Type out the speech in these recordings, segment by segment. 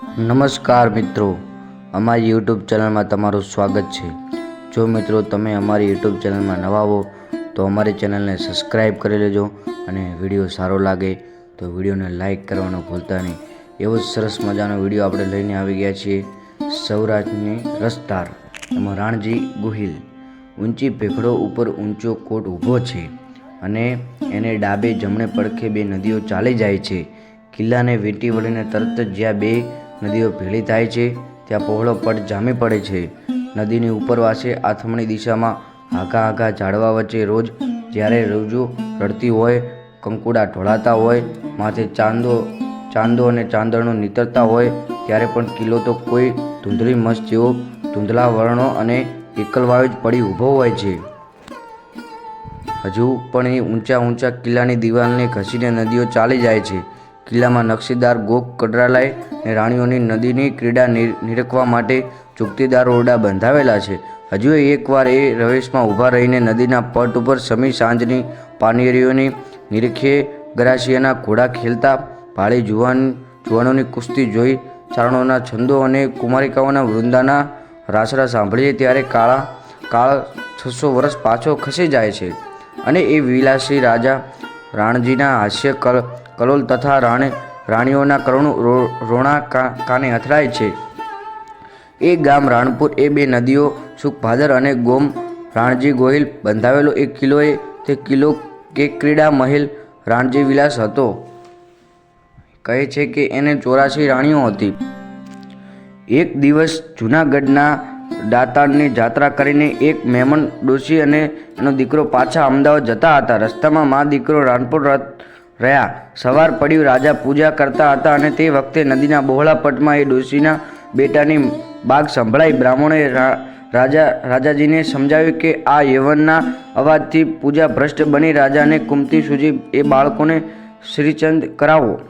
નમસ્કાર મિત્રો. અમારી યુટ્યુબ ચેનલમાં તમારું સ્વાગત છે. જો મિત્રો તમે અમારી યુટ્યુબ ચેનલમાં નવા હો, તો અમારી ચેનલને સબસ્ક્રાઈબ કરી લેજો અને વીડિયો સારો લાગે તો વિડીયોને લાઇક કરવાનું ભૂલતા નહીં. એવો જ સરસ મજાનો વીડિયો આપણે લઈને આવી ગયા છીએ. સૌરાષ્ટ્રની રસધાર એમાં રાણજી ગુહિલ. ઊંચી ભેખડો ઉપર ઊંચો કોટ ઊભો છે અને એને ડાબે જમણે પડખે બે નદીઓ ચાલી જાય છે. કિલ્લાને વીંટી વળીને તરત જ જ્યાં બે નદીઓ ભેળી થાય છે, ત્યાં પહોળો પટ જામી પડે છે. નદીની ઉપરવાસે આથમણી દિશામાં આઘા આઘા ઝાડવા વચ્ચે રોજ જ્યારે રોજો રડતી હોય, કંકુડા ઢોળાતા હોય, માથે ચાંદો ચાંદો અને ચાંદણો નીતરતા હોય, ત્યારે પણ કિલ્લો તો કોઈ ધૂંધળી મસ જેવો ધૂંધળા વર્ણો અને એકલવાયો જ પડી ઊભો હોય છે. હજુ પણ એ ઊંચા ઊંચા કિલ્લાની દિવાલને ઘસીને નદીઓ ચાલી જાય છે. કિલ્લામાં નકશીદાર ગોક કડરાલાય અને રાણીઓની નદીની ક્રીડા નિર- નિરખવા માટે ચૂકતીદાર ઓરડા બંધાવેલા છે. હજુ એકવાર એ રવેશમાં ઊભા રહીને નદીના પટ ઉપર સમી સાંજની પાનેરીઓની નિરખે ગરાશિયાના ઘોડા ખેલતા ભાળી જુવાન, જુવાનોની કુસ્તી જોઈ ચારણોના છંદો અને કુમારિકાઓના વૃંદાના રાસડા સાંભળીએ ત્યારે કાળા, કાળ છસો વર્ષ પાછો ખસી જાય છે. અને એ વિલાસી રાજા રાણજીના હાસ્ય કલ કલોલ તથા રાણે રાણીઓના કરુણ રોણા કાને અથડાય છે. એ ગામ રાણપુર, એ બે નદીઓ, સુખભાદર અને ગોમ રાણજી ગોહિલ બંધાવેલો. એક કિલ્લો એ તે કિલ્લો કે ક્રીડા મહેલ રાણજી વિલાસ હતો. કહે છે કે એને ચોરાસી રાણીઓ હતી. એક દિવસ જૂનાગઢના દાતાણની જાત્રા કરીને એક મહેમાન ડોશી અને એનો દીકરો પાછા અમદાવાદ જતા હતા. રસ્તામાં મા દીકરો રાણપુર ર- રહ્યા. સવાર પડ્યું, રાજા પૂજા કરતા હતા અને તે વખતે નદીના બહોળા પટમાં એ ડોશીના બેટાની બાગ સંભળાઈ. બ્રાહ્મણોએ રા- રાજા, રાજાજીને સમજાવ્યું કે આ યવનના અવાજથી પૂજા ભ્રષ્ટ બની. રાજાને કુમતી સૂજી એ બાળકોને શ્રીચંદ કરાવો.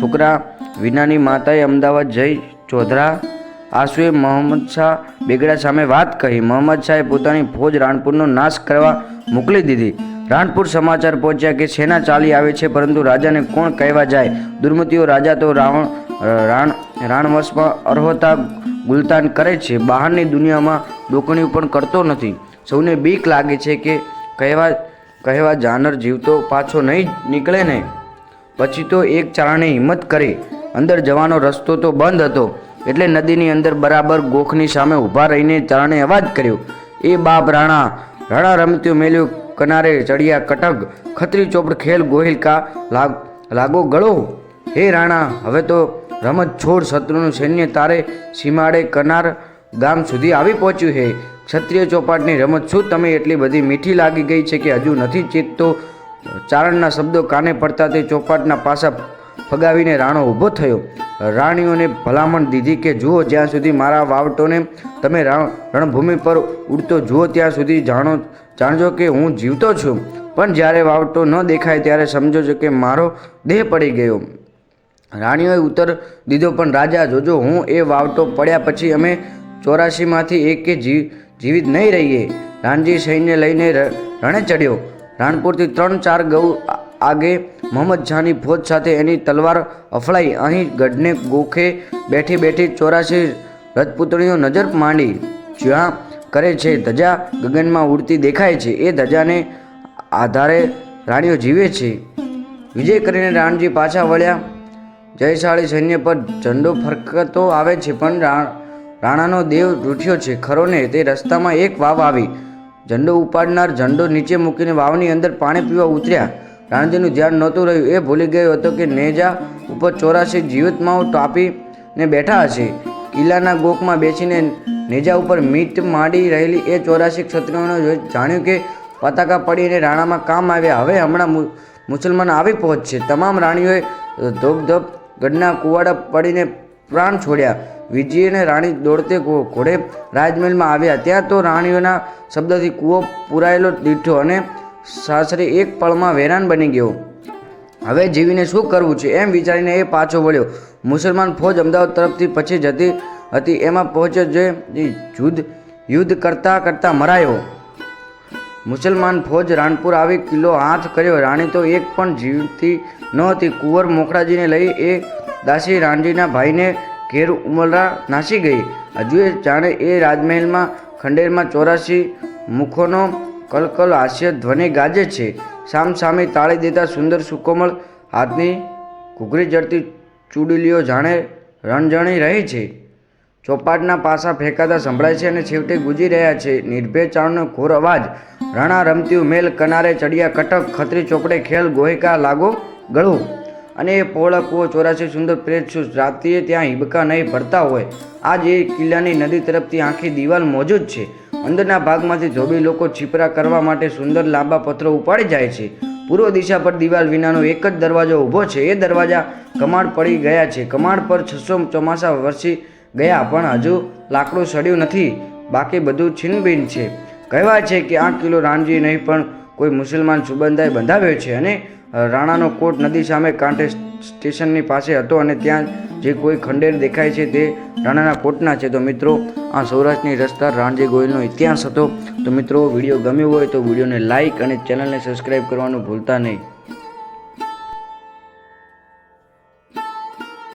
છોકરા વિનાની માતાએ અમદાવાદ જઈ ચોધરા આસુએ મોહમ્મદ શાહ બેગડા સામે વાત કહી. મોહમ્મદ શાહે પોતાની ફોજ રાણપુરનો નાશ કરવા મોકલી દીધી. રાણપુર સમાચાર પહોંચ્યા કે સેના ચાલી આવે છે, પરંતુ રાજાને કોણ કહેવા જાય? દુર્મતીઓ રાજા તો રાવણ રાણ, રાણવશમાં અર્હતા ગુલતાન કરે છે. બહારની દુનિયામાં ડોકણીઓ પણ કરતો નથી. સૌને બીક લાગે છે કે કહેવા કહેવા જાનર જીવતો પાછો નહીં નીકળે ને? પછી તો એક ચારણે હિંમત કરી. અંદર જવાનો રસ્તો તો બંધ હતો, એટલે નદીની અંદર બરાબર ગોખની સામે ઊભા રહીને ચારણે અવાજ કર્યો. એ બાપ રાણા રાણા રમત્યો મેલ્યો કનારે ચડિયા કટક ખત્રી ચોપડ ખેલ ગોહિલ કા લાગ, લાગો ગળો? હે રાણા, હવે તો રમત છોડ શત્રુનું સૈન્ય તારે સીમાડે કનાર ગામ સુધી આવી પહોંચ્યું હે. ક્ષત્રિય ચોપાટની રમત શું તમે એટલી બધી મીઠી લાગી ગઈ છે કે હજુ નથી ચેતતો? ચારણના શબ્દો કાને પડતા તે ચોપાટના પાસા ફગાવીને રાણો ઊભો થયો. રાણીઓને ભલામણ દીધી કે, જુઓ, જ્યાં સુધી મારા વાવટોને તમે રણ- રણભૂમિ પર ઉડતો, જુઓ, ત્યાં સુધી જાણો, જાણજો કે હું જીવતો છું. પણ જ્યારે વાવટો ન દેખાય, ત્યારે સમજો છો કે મારો દેહ પડી ગયો. રાણીઓએ ઉત્તર દીધો, પણ રાજા, જોજો, હું એ વાવટો પડ્યા પછી અમે ચોરાસીમાંથી એકે જીવ જીવિત નહીં રહીએ. રાણજી સૈન્ય લઈને રણે ચડ્યો રાણપુરથી ત્રણ ચાર ગૌ આગે મોહમ્મદ જાની ફોજ સાથે એની તલવાર અફળાઈ. અહીં ગઢને ગોખે બેઠી બેઠી ચોરાસી રથપુતળીઓ નજર માંડી. જ્યાં કરે છે ધજા, ગગનમાં ઉડતી દેખાય છે. એ ધજાને આધારે રાણીઓ જીવે છે. વિજય કરીને રાણજી પાછા વળ્યા. જયશાળી સૈન્ય પર ઝંડો ફરકતો આવે છે, પણ રાણાનો દેવ રૂઠ્યો છે. ખરો ને તે રસ્તામાં એક વાવ આવી. ઝંડો ઉપાડનાર ઝંડો નીચે મૂકીને વાવની અંદર પાણી પીવા ઉતર્યા. રાણજીનું ધ્યાન નહોતું રહ્યું. એ ભૂલી ગયો હતો કે નેજા ઉપર ચોરાસી જીવિતમાં ટાપીને બેઠા હશે. કિલ્લાના ગોકમાં બેસીને નેજા ઉપર મીટ માંડી રહેલી એ ચોરાસી ક્ષત્રિયોને જાણ્યું કે પતાકા પડીને રાણામાં કામ આવ્યા. હવે હમણાં મુસલમાન આવી પહોંચશે. તમામ રાણીઓએ ધોપ ધોપ ગઢના કુવાડા પડીને પ્રાણ છોડ્યા. વિજય અને રાણી દોડતે ઘોડે રાજમહેલમાં આવ્યા. ત્યાં તો રાણીઓના શબ્દથી કૂવો પુરાયેલો દીઠો અને સાસરે એક પળમાં વેરાન બની ગયો. હવે જીવીને શું કરવું છે એમ વિચારીને એ પાછો વળ્યો. મુસલમાન ફોજ અમદાવાદ તરફથી પછી જતી હતી. એમાં પહોંચ્યો જે યુદ્ધ યુદ્ધ કરતા કરતા મરાયો. મુસલમાન ફોજ રાણપુર આવી કિલ્લો હાથ કર્યો. રાણી તો એક પણ જીવતી નહોતી કુંવર મોખરાજીને લઈ એ દાસી રાણજીના ભાઈને ઘેર ઉમરા નાસી ગઈ. હજુ જાણે એ રાજમહેલમાં, ખંડેરમાં ચોરાસી મુખોનો કલકલ હાસ્ય ધ્વનિ ગાજે છે. સામ સામે તાળી દેતા સુંદર સુકોમળ હાથની ઘૂઘરી જડતી ચૂડીલીઓ જાણે રણજણી રહી છે. ચોપાટના પાસા ફેંકાતા સંભળાય છે અને છેવટે ગુજી રહ્યા છે. નિર્ભય ચાણનો ઘોર અવાજ, રણા રમત્યું મેલ કનારે ચડિયા કટક, ખત્રી ચોપડે ખેલ, ગોહિકા લાગો ગળું. અને એ પહોળા કૂવો ચોરાસી સુંદર પ્રેત છું રાત્રિએ ત્યાં હિબકા નહીં ભરતા હોય. આજ એ કિલ્લાની નદી તરફથી આખી દિવાલ મોજૂદ છે. અંદરના ભાગમાંથી ધોબી લોકો છીપરા કરવા માટે સુંદર લાંબા પથ્થરો ઉપાડી જાય છે. પૂર્વ દિશા પર દિવાલ વિનાનો એક જ દરવાજો ઊભો છે. એ દરવાજા કમાડ પડી ગયા છે. કમાડ પર છસો ચોમાસા વરસી ગયા, પણ હજુ લાકડું સડ્યું નથી. બાકી બધું છીનબીન છે. કહેવાય છે કે આઠ કિલો રાણજી નહીં, પણ કોઈ મુસલમાન સુબંધાએ બંધાવ્યો છે અને રાણાનો કોટ નદી સામે કાંઠે સ્ટેશનની પાસે હતો અને ત્યાં જે કોઈ ખંડેર દેખાય છે તે રાણાના કોટના છે. તો મિત્રો, આ સૌરાષ્ટ્રની રસ્તા રાણજી ગોયલનો ઇતિહાસ હતો. તો મિત્રો, વીડિયો ગમ્યો હોય તો વિડીયોને લાઇક અને ચેનલને સબસ્ક્રાઈબ કરવાનું ભૂલતા નહીં.